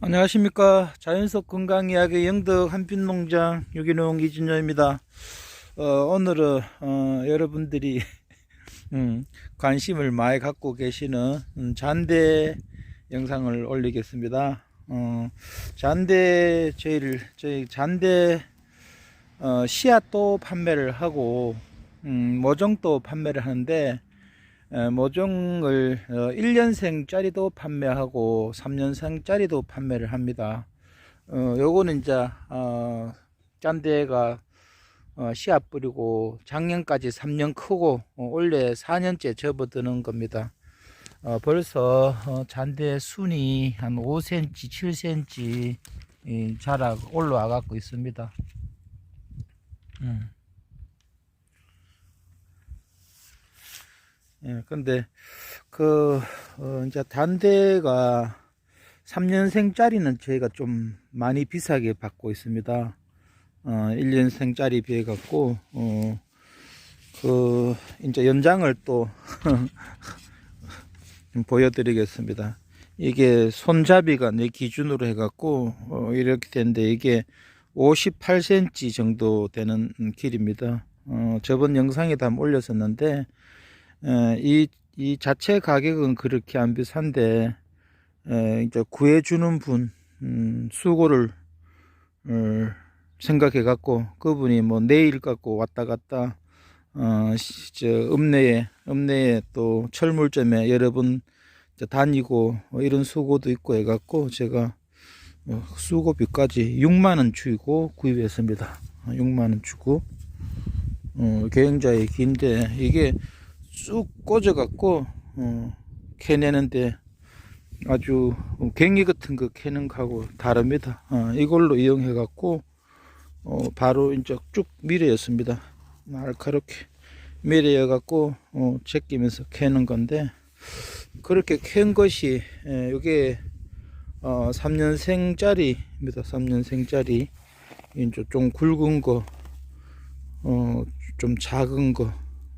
안녕하십니까. 자연속 건강이야기 영덕 한빛농장 유기농 이진여입니다. 어, 오늘은 어, 여러분들이 음, 관심을 많이 갖고 계시는 음, 잔대 영상을 올리겠습니다. 어, 잔대 저희를 저희 잔대 어, 씨앗도 판매를 하고 음, 모종도 판매를 하는데 에, 모종을 어, 1년생짜리도 판매하고 3년생짜리도 판매를 합니다. 어, 요거는 이제 어, 짠대가 어, 씨앗 뿌리고 작년까지 3년 크고 어, 올해 4년째 접어드는 겁니다. 어, 벌써 어, 잔대 순이 한 5cm, 7cm 이 자락 올라와 갖고 있습니다. 음. 예, 근데 그 어, 이제 단대가 3년생짜리는 저희가 좀 많이 비싸게 받고 있습니다. 어, 1년생짜리 비해 갖고 어, 그 이제 연장을 또 좀 보여드리겠습니다. 이게 손잡이가 내 기준으로 해갖고 어, 이렇게 되는데 이게 58cm 정도 되는 길입니다. 어, 저번 영상에 다 올렸었는데 에, 이, 이 자체 가격은 그렇게 안 비싼데, 에, 이제 구해주는 분, 음, 수고를, 어, 생각해 갖고, 그분이 뭐 내일 갖고 왔다 갔다, 어, 시- 저, 읍내에, 읍내에 또 철물점에 여러 번 이제 다니고, 뭐 이런 수고도 있고 해 갖고, 제가 어, 수고비까지 6만 원 주고 구입했습니다. 6만 원 주고, 어, 굉장히 긴데, 이게, 쑥 꽂아갖고 어, 캐내는데 아주 갱이 같은 거 캐는 거하고 다릅니다. 어, 이걸로 이용해갖고 어, 바로 이제 쭉 밀어였습니다. 날카롭게 밀어여갖고 어, 제끼면서 캐는 건데 그렇게 캔 것이 에, 이게 어, 3년생짜리입니다. 3년생짜리 이제 좀 굵은 거, 어, 좀 작은 거,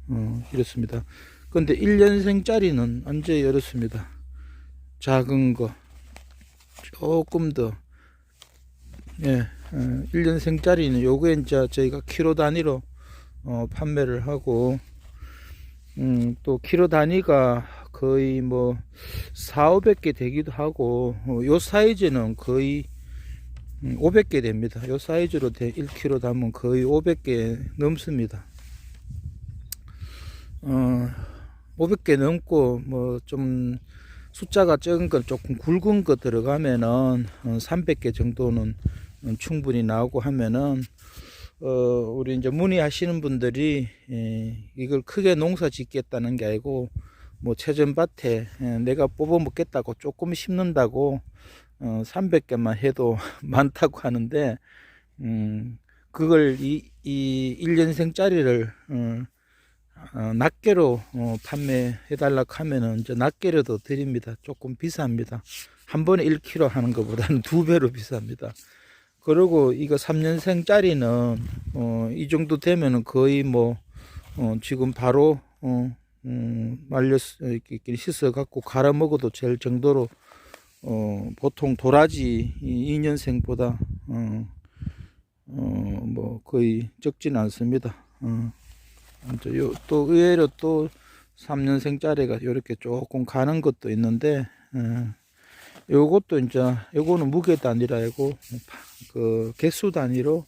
어, 이렇습니다. 근데 1년생짜리는 완전히 이렇습니다. 작은 거, 조금 더, 예, 어, 1년생짜리는 요거 이제 저희가 키로 단위로 어, 판매를 하고, 음, 또 키로 단위가 거의 뭐 4, 500개 되기도 하고, 어, 요 사이즈는 거의 음, 500개 됩니다. 요 사이즈로 돼 1kg 담으면 거의 500개 넘습니다. 어, 500개 넘고 뭐 좀 숫자가 적은 건 조금 굵은 거 들어가면은 어, 300개 정도는 어, 충분히 나오고 하면은 어, 우리 이제 문의하시는 분들이 예, 이걸 크게 농사 짓겠다는 게 아니고 뭐 채전밭에 예, 내가 뽑아 먹겠다고 조금 심는다고 어, 300개만 해도 많다고 하는데 음, 그걸 이, 이 1년생짜리를 어, 어, 낱개로 어, 판매해 달라고 하면은 이제 낱개로도 드립니다. 조금 비쌉니다. 한 번에 1kg 하는 것보다는 두 배로 비쌉니다. 그리고 이거 3년생짜리는 어, 이 정도 되면은 거의 뭐 어, 지금 바로 어, 음, 말려 이렇게 씻어 갖고 갈아 먹어도 될 정도로 어, 보통 도라지 2년생보다 어, 어, 뭐 거의 적진 않습니다. 어. 또 의외로 또 3년생짜리가 이렇게 조금 가는 것도 있는데, 어, 요것도 이제, 요거는 무게 단위라고, 그, 개수 단위로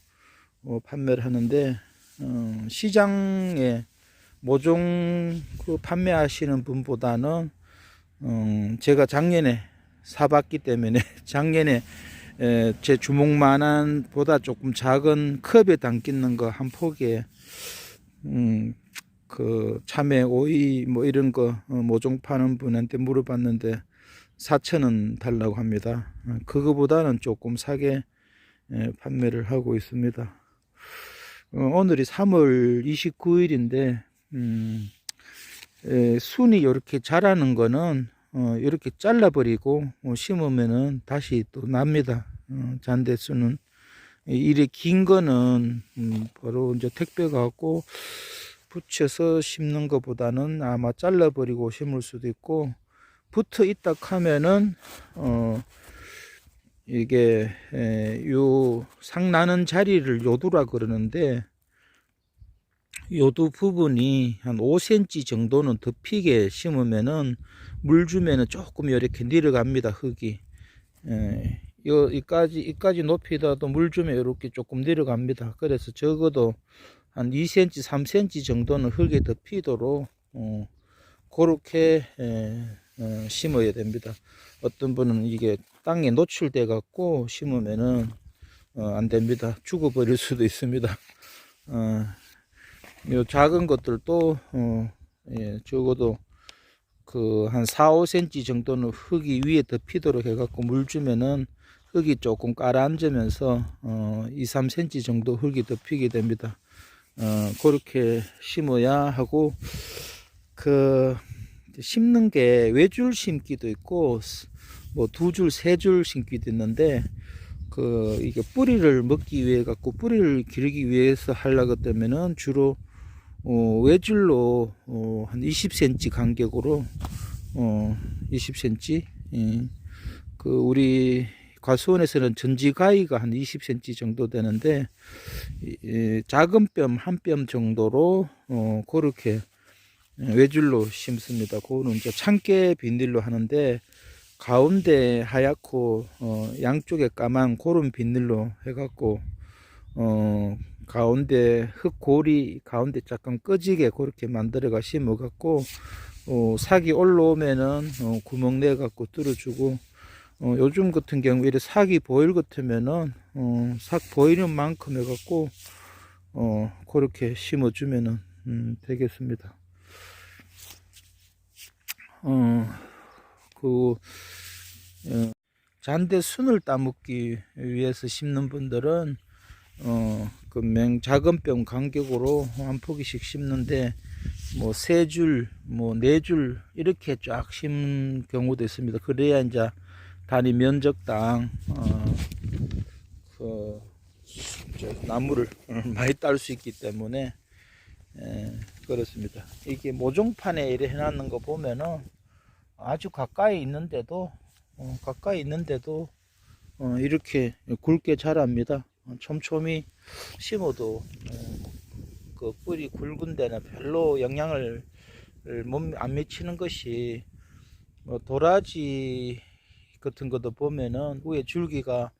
어, 판매를 하는데, 어, 시장에 모종 그 판매하시는 분보다는, 음, 제가 작년에 사봤기 때문에, 작년에 에, 제 주먹만한 보다 조금 작은 컵에 담기는 거 한 포기에 음, 그 참외, 오이 뭐 이런 거 어, 모종 파는 분한테 물어봤는데 4천원 달라고 합니다. 어, 그거보다는 조금 사게 예, 판매를 하고 있습니다. 어, 오늘이 3월 29일인데 음, 에, 순이 이렇게 자라는 거는 어, 이렇게 잘라버리고 어, 심으면은 다시 또 납니다. 어, 잔대수는 이래 긴 거는 음, 바로 이제 택배 갖고 붙여서 심는 것보다는 아마 잘라버리고 심을 수도 있고 붙어 있다 하면은 어 이게 에, 요 상나는 자리를 요두라 그러는데 요두 부분이 한 5cm 정도는 덮이게 심으면은 물 주면은 조금 이렇게 내려갑니다 흙이. 에, 요 이까지 이까지 높이다도 물 주면 이렇게 조금 내려갑니다. 그래서 적어도 한 2cm 3cm 정도는 흙에 덮이도록 어, 그렇게 에, 어, 심어야 됩니다. 어떤 분은 이게 땅에 노출돼 갖고 심으면은 어, 안 됩니다. 죽어버릴 수도 있습니다. 어, 요 작은 것들도 어, 예, 적어도 그 한 4, 5cm 정도는 흙이 위에 덮이도록 해갖고 물 주면은 흙이 조금 가라앉으면서 어, 2, 3cm 정도 흙이 덮이게 됩니다. 어, 그렇게 심어야 하고 그 심는 게 외줄 심기도 있고 뭐 두 줄, 세 줄 심기도 있는데 그 이게 뿌리를 먹기 위해 갖고 뿌리를 기르기 위해서 하려고 때면은 주로 어, 외줄로 어, 한 20cm 간격으로 어, 20cm 예. 그 우리 과수원에서는 전지가위가 한 20cm 정도 되는데 작은 뼘 한 뼘 정도로 어, 그렇게 외줄로 심습니다. 그거는 이제 참깨 비닐로 하는데 가운데 하얗고 어, 양쪽에 까만 그런 비닐로 해갖고 어, 가운데 흙골이 가운데 약간 꺼지게 그렇게 만들어가 심어갖고 어, 삭이 올라오면은 어, 구멍 내갖고 뚫어주고 어, 요즘 같은 경우에 삭이 보일 같으면은 어, 삭 보이는 만큼 해갖고 어, 그렇게 심어주면은 음, 되겠습니다. 어, 그 어, 잔대 순을 따먹기 위해서 심는 분들은 어, 그맹 작은 뼘 간격으로 한 포기씩 심는데 뭐 세 줄, 뭐 네 줄 이렇게 쫙 심는 경우도 있습니다. 그래야 이제 단위 면적당 어, 그 저, 나무를 많이 딸 수 있기 때문에 에, 그렇습니다. 이게 모종판에 이래 해놨는 거 보면은 아주 가까이 있는데도 어, 가까이 있는데도 어, 이렇게 굵게 자랍니다. 어, 촘촘히 심어도 어, 그 뿌리 굵은 데는 별로 영향을 몸안 미치는 것이 뭐 도라지 같은 것도 보면은 위에 줄기가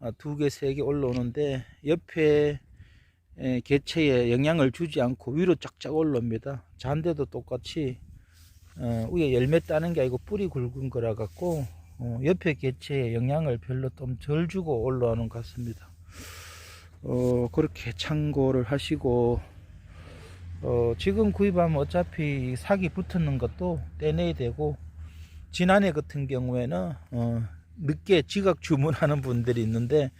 아, 두 개, 세 개 올라오는데 옆에 에, 개체에 영향을 주지 않고 위로 쫙쫙 올라옵니다. 잔대도 똑같이 어, 위에 열매 따는 게 아니고 뿌리 굵은 거라 갖고 어, 옆에 개체에 영향을 별로 좀 덜 주고 올라오는 것 같습니다. 어, 그렇게 참고를 하시고 어, 지금 구입하면 어차피 사기 붙는 것도 떼내야 되고 지난해 같은 경우에는 어, 늦게 지각 주문하는 분들이 있는데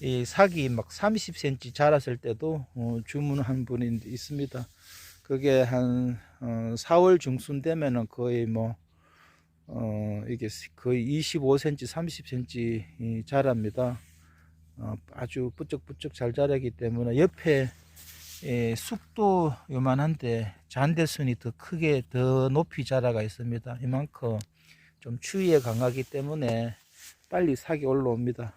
이 사기 막 30cm 자랐을 때도 어, 주문한 분이 있습니다. 그게 한 어, 4월 중순 되면은 거의 뭐 어, 이게 거의 25cm, 30cm 자랍니다. 어, 아주 부쩍부쩍 잘 자라기 때문에 옆에 예, 쑥도 요만한데 잔대순이 더 크게 더 높이 자라가 있습니다. 이만큼 좀 추위에 강하기 때문에 빨리 sak이 올라옵니다.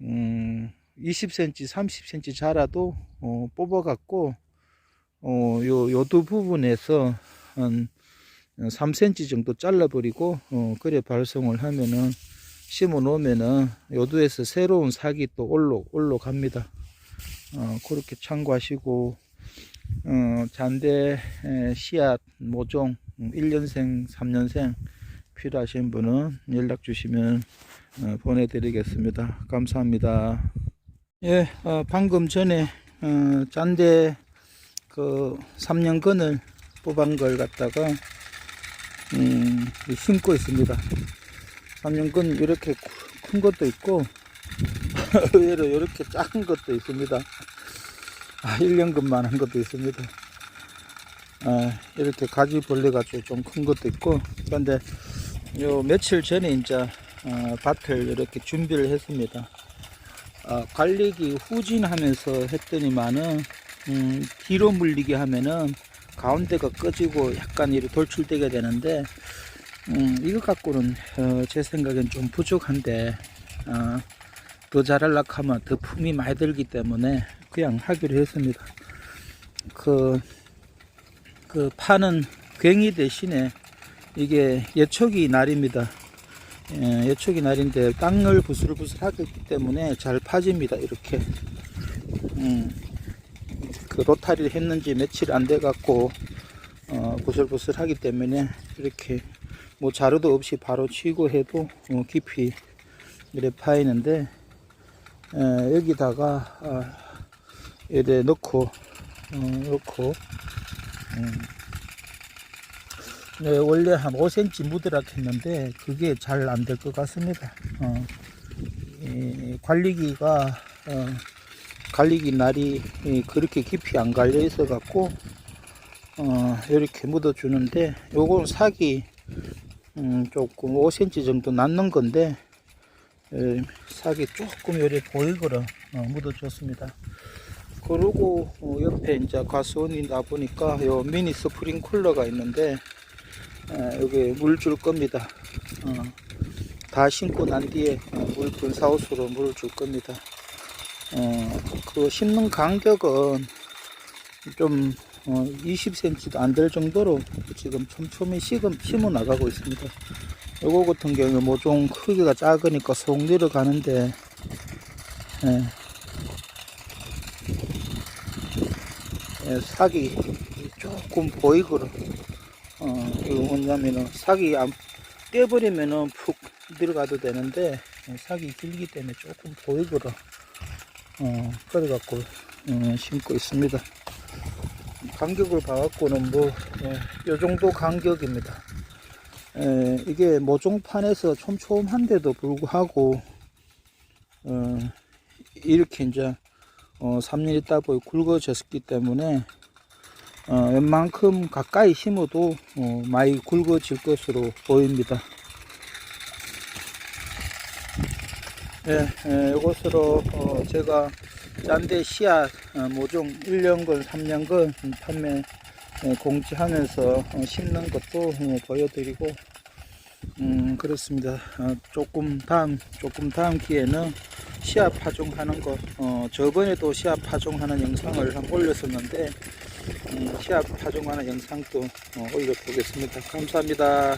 음, 20cm, 30cm 자라도 어, 뽑아갖고 어, 요 요두 부분에서 한 3cm 정도 잘라버리고 어, 그래 발송을 하면은 심어 놓으면은 요두에서 새로운 삭이 또 올로 올라갑니다. 어, 그렇게 참고하시고 어, 잔대 에, 씨앗 모종 음, 1년생 3년생 필요하신 분은 연락 주시면 어, 보내드리겠습니다. 감사합니다. 예, 어, 방금 전에 어, 잔대 그 3년근을 뽑은 걸 갖다가 음, 심고 있습니다. 3년근 이렇게 큰 것도 있고 의외로 이렇게 작은 것도 있습니다. 아, 1년근만 한 것도 있습니다. 아, 이렇게 가지 벌레가지고 좀큰 것도 있고 그런데 요 며칠 전에 이제 어, 밭을 이렇게 준비를 했습니다. 아, 관리기 후진하면서 했더니만은 음, 뒤로 물리게 하면은 가운데가 꺼지고 약간 이렇게 돌출되게 되는데 음, 이것 갖고는 어, 제 생각엔 좀 부족한데 어, 더 잘하려고 하면 더 품이 많이 들기 때문에 그냥 하기로 했습니다. 그, 그 파는 괭이 대신에 이게 예초기 날입니다. 예, 예초기 날인데 땅을 부슬부슬 하기 때문에 잘 파집니다. 이렇게. 음, 그 로타리를 했는지 며칠 안 돼 갖고 어, 부슬부슬 하기 때문에 이렇게 뭐 자루도 없이 바로 치고 해도 어, 깊이 이렇게 파이는데 에, 여기다가 아, 이래 넣고 어, 넣고 음, 네, 원래 한 5cm 묻으라고 했는데 그게 잘 안 될 것 같습니다. 어, 이 관리기가 어, 관리기 날이 이, 그렇게 깊이 안 갈려 있어 갖고 어, 이렇게 묻어 주는데 요건 사기 음, 조금 5cm 정도 남는 건데 에, 사기 조금 요래 보이거라 어, 묻어 줬습니다. 그리고 어, 옆에 이제 가스원이 나 보니까 요 미니 스프링 쿨러가 있는데 에, 여기 물 줄 겁니다. 어, 다 심고 난 뒤에 어, 물 분사호스로 물을 줄 겁니다. 어, 그 심는 간격은 좀 어, 20cm도 안 될 정도로 지금 촘촘히 심어, 심어 나가고 있습니다. 요거 같은 경우 모종 크기가 작으니까 속 내려가는데 예. 예, 사기 조금 보이거든. 어, 이거 뭐냐면은 사기 안 떼버리면은 푹 들어가도 되는데 예, 사기 길기 때문에 조금 보이거든. 어, 그래갖고 어, 심고 있습니다. 간격을 봐갖고는 뭐, 예, 요 정도 간격입니다. 에, 이게 모종판에서 촘촘한데도 불구하고, 어, 이렇게 이제, 어, 3년 있다 보이 굵어졌기 때문에, 어, 웬만큼 가까이 심어도, 어, 많이 굵어질 것으로 보입니다. 예, 예, 이것으로, 어, 제가 짠데 씨앗 어, 모종 1년근 3년근 판매 예, 공지하면서 어, 심는 것도 어, 보여드리고 음 그렇습니다 어, 조금 다음 조금 다음 기회는 씨앗 파종하는 거 어, 저번에도 씨앗 파종하는 영상을 한번 올렸었는데 음, 씨앗 파종하는 영상도 어, 올려보겠습니다. 감사합니다